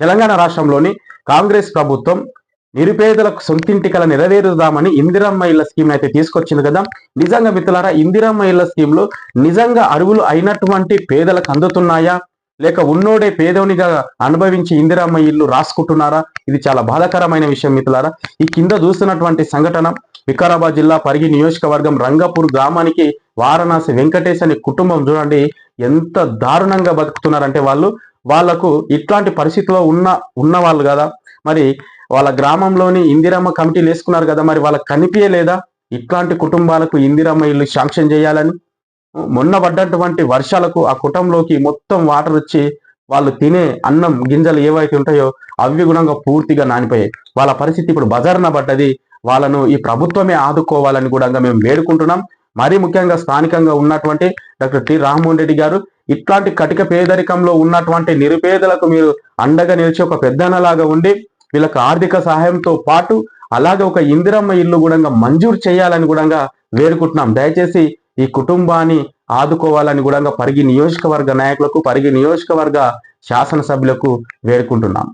తెలంగాణ రాష్ట్రంలోని కాంగ్రెస్ ప్రభుత్వం నిరుపేదలకు సొంతింటి కల నెరవేరుదామని ఇందిరమ్మ ఇళ్ళ స్కీమ్ అయితే తీసుకొచ్చింది కదా. నిజంగా మిత్రులారా ఇందిరమ్మ ఇళ్ళ స్కీమ్లో నిజంగా అరువులు అయినటువంటి పేదలకు అందుతున్నాయా? లేక ఉన్నోడే పేదవునిగా అనుభవించి ఇందిరమ్మ ఇల్లు రాసుకుంటున్నారా? ఇది చాలా బాధాకరమైన విషయం మిత్రులారా. ఈ కింద చూస్తున్నటువంటి సంఘటన వికారాబాద్ జిల్లా పరిగి నియోజకవర్గం రంగపూర్ గ్రామానికి వారణాసి వెంకటేష్ అనే కుటుంబం చూడండి ఎంత దారుణంగా బతుకుతున్నారంటే వాళ్ళు. వాళ్ళకు ఇట్లాంటి పరిస్థితిలో ఉన్న ఉన్న వాళ్ళు కదా. మరి వాళ్ళ గ్రామంలోని ఇందిరమ్మ కమిటీలు వేసుకున్నారు కదా. మరి వాళ్ళకి కనిపించలేదా? ఇట్లాంటి కుటుంబాలకు ఇందిరమ్మ ఇల్లు శాంక్షన్ చేయాలని? మొన్న పడ్డటువంటి వర్షాలకు ఆ కుటుంబంలోకి మొత్తం వాటర్ వచ్చి వాళ్ళు తినే అన్నం గింజలు ఏవైతే ఉంటాయో అవి గుణంగా పూర్తిగా నానిపోయాయి. వాళ్ళ పరిస్థితి ఇప్పుడు బజార్న పడ్డది. వాళ్ళను ఈ ప్రభుత్వమే ఆదుకోవాలని కూడా మేము వేడుకుంటున్నాం. మరీ ముఖ్యంగా స్థానికంగా ఉన్నటువంటి డాక్టర్ టి రామ్మోహన్ రెడ్డి గారు ఇట్లాంటి కటిక పేదరికంలో ఉన్నటువంటి నిరుపేదలకు మీరు అండగా నిలిచి ఒక పెద్దనలాగా ఉండి వీళ్ళకి ఆర్థిక సహాయంతో పాటు అలాగే ఒక ఇందిరమ్మ ఇల్లు కూడా మంజూరు చేయాలని కూడా వేడుకుంటున్నాం. దయచేసి ఈ కుటుంబాన్ని ఆదుకోవాలని కూడా పరిగి నియోజకవర్గ నాయకులకు పరిగి నియోజకవర్గ శాసనసభ్యులకు వేడుకుంటున్నాం.